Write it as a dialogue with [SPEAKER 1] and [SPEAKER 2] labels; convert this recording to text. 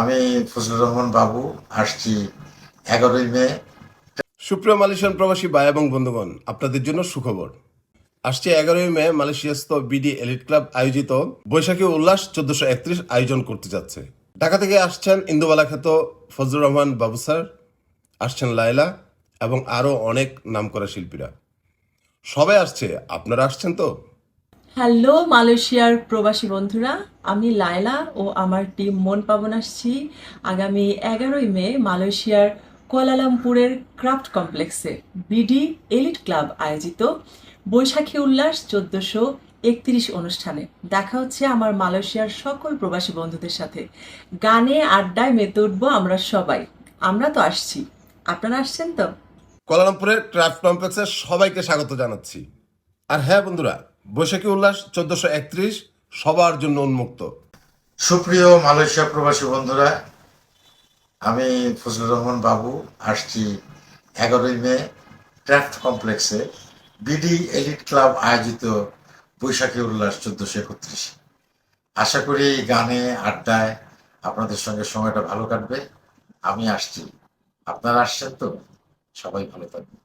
[SPEAKER 1] আমি ফজলুর রহমান বাবু, আসছি এগারোই মে।
[SPEAKER 2] সুপ্রিয় মালয়েশিয়ান প্রবাসী ভাই এবং বন্ধুগণ, আপনাদের জন্য সুখবর। আসছে এগারোই মে মালয়েশিয়াস্থ বিডি এলিট ক্লাব আয়োজিত বৈশাখী উল্লাস চোদ্দশো একত্রিশ আয়োজন করতে যাচ্ছে। ঢাকা থেকে আসছেন ইন্দুবালা খ্যাত ফজলুর রহমান বাবু স্যার, আসছেন লায়লা এবং আরও অনেক নামকরা শিল্পীরা। সবাই আসছে, আপনারা আসছেন তো?
[SPEAKER 3] হ্যালো মালয়েশিয়ার প্রবাসী বন্ধুরা, আমি লায়লা ও আমার টিম মন পাবন আসছি আগামী এগারোই মে মালয়েশিয়ার কুয়ালালামপুরের ক্রাফট কমপ্লেক্সে বিডি এলিট ক্লাব আয়োজিত বৈশাখী উল্লাস চোদ্দশো একত্রিশ অনুষ্ঠানে। দেখা হচ্ছে আমার মালয়েশিয়ার সকল প্রবাসী বন্ধুদের সাথে। গানে আড্ডায় মেতে উঠবো আমরা সবাই। আমরা তো আসছি। আপনারা আসছেন তো?
[SPEAKER 2] কোয়ালালামপুরের ক্রাফট কমপ্লেক্সে সবাইকে স্বাগত জানাচ্ছি। আর হ্যাঁ বন্ধুরা বৈশাখী উল্লাস চোদ্দশো একত্রিশ, সবার জন্য উন্মুক্ত।
[SPEAKER 1] সুপ্রিয় মালয়েশিয়া প্রবাসী বন্ধুরা, আমি ফজলুর রহমান বাবু, আসছি এগারোই মে ক্রাফট কমপ্লেক্সে, বিডি এলিট ক্লাব আয়োজিত বৈশাখী উল্লাস চোদ্দশো একত্রিশ। আশা করি গানে, আড্ডায় আপনাদের সঙ্গে সময়টা ভালো কাটবে। আমি আসছি। আপনারা আসছেন তো? সবাই ভালো থাকবেন।